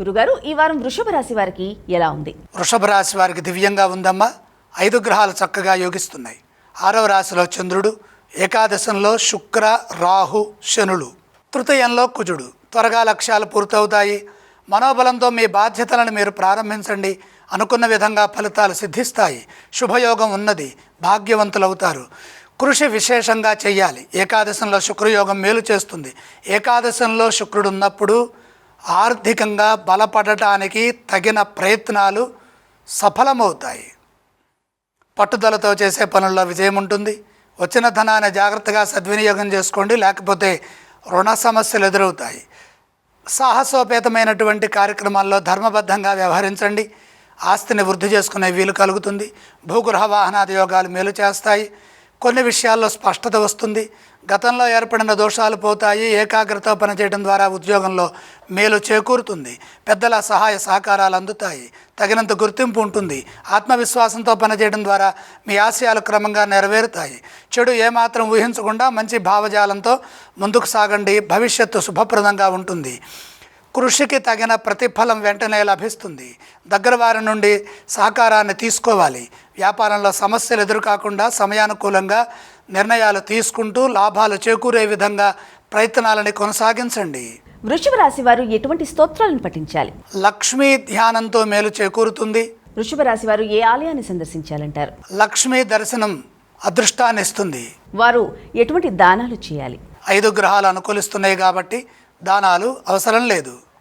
గురుగారు ఈ వారం వృషభ రాశి వారికి ఎలా ఉంది? వృషభ రాశి వారికి దివ్యంగా ఉందమ్మా. ఐదు గ్రహాలు చక్కగా యోగిస్తున్నాయి. ఆరవ రాశిలో చంద్రుడు ఏకాదశంలో శుక్ర రాహు శనులు. తృతీయంలో కుజుడు. త్వరగా లక్ష్యాలు పూర్తవుతాయి. మనోబలంతో మీ బాధ్యతలను మీరు ప్రారంభించండి. అనుకున్న విధంగా ఫలితాలు సిద్ధిస్తాయి. శుభయోగం ఉన్నది. భాగ్యవంతులవుతారు. కృషి విశేషంగా చేయాలి. ఏకాదశంలో శుక్రయోగం మేలు చేస్తుంది. ఏకాదశంలో శుక్రుడు ఉన్నప్పుడు ఆర్థికంగా బలపడటానికి తగిన ప్రయత్నాలు సఫలమవుతాయి. పట్టుదలతో చేసే పనుల్లో విజయం ఉంటుంది. వచ్చిన ధనాన్ని జాగ్రత్తగా సద్వినియోగం చేసుకోండి. లేకపోతే రుణ సమస్యలు ఎదురవుతాయి. సాహసోపేతమైనటువంటి కార్యక్రమాల్లో ధర్మబద్ధంగా వ్యవహరించండి. ఆస్తిని వృద్ధి చేసుకునే వీలు కలుగుతుంది. భూగృహ వాహనాది యోగాలు మేలు చేస్తాయి. కొన్ని విషయాల్లో స్పష్టత వస్తుంది. గతంలో ఏర్పడిన దోషాలు పోతాయి. ఏకాగ్రత పనిచేయడం ద్వారా ఉద్యోగంలో మేలు చేకూరుతుంది. పెద్దల సహాయ సహకారాలు అందుతాయి. తగినంత గుర్తింపు ఉంటుంది. ఆత్మవిశ్వాసంతో పనిచేయడం ద్వారా మీ ఆశయాలు క్రమంగా నెరవేరుతాయి. చెడు ఏమాత్రం ఊహించకుండా మంచి భావజాలంతో ముందుకు సాగండి. భవిష్యత్తు శుభప్రదంగా ఉంటుంది. కృషికి తగిన ప్రతిఫలం వెంటనే లభిస్తుంది. దగ్గర వారి నుండి సహకారాన్ని తీసుకోవాలి. వ్యాపారంలో సమస్యలు ఎదురుకాకుండా సమయానుకూలంగా నిర్ణయాలు తీసుకుంటూ లాభాలు చేకూరే విధంగా ప్రయత్నాలని కొనసాగించండి. వృషభ రాశి వారు ఎటువంటి స్తోత్రాలను పఠించాలి? లక్ష్మీ ధ్యానంతో మేలు చేకూరుతుంది. వృషభ రాశి వారు ఏ ఆలయాన్ని సందర్శించాలంటారు? లక్ష్మీ దర్శనం అదృష్టాన్ని ఇస్తుంది. వారు ఎటువంటి దానాలు చేయాలి? ఐదు గ్రహాలు అనుకూలిస్తున్నాయి కాబట్టి దానాలు అవసరం లేదు.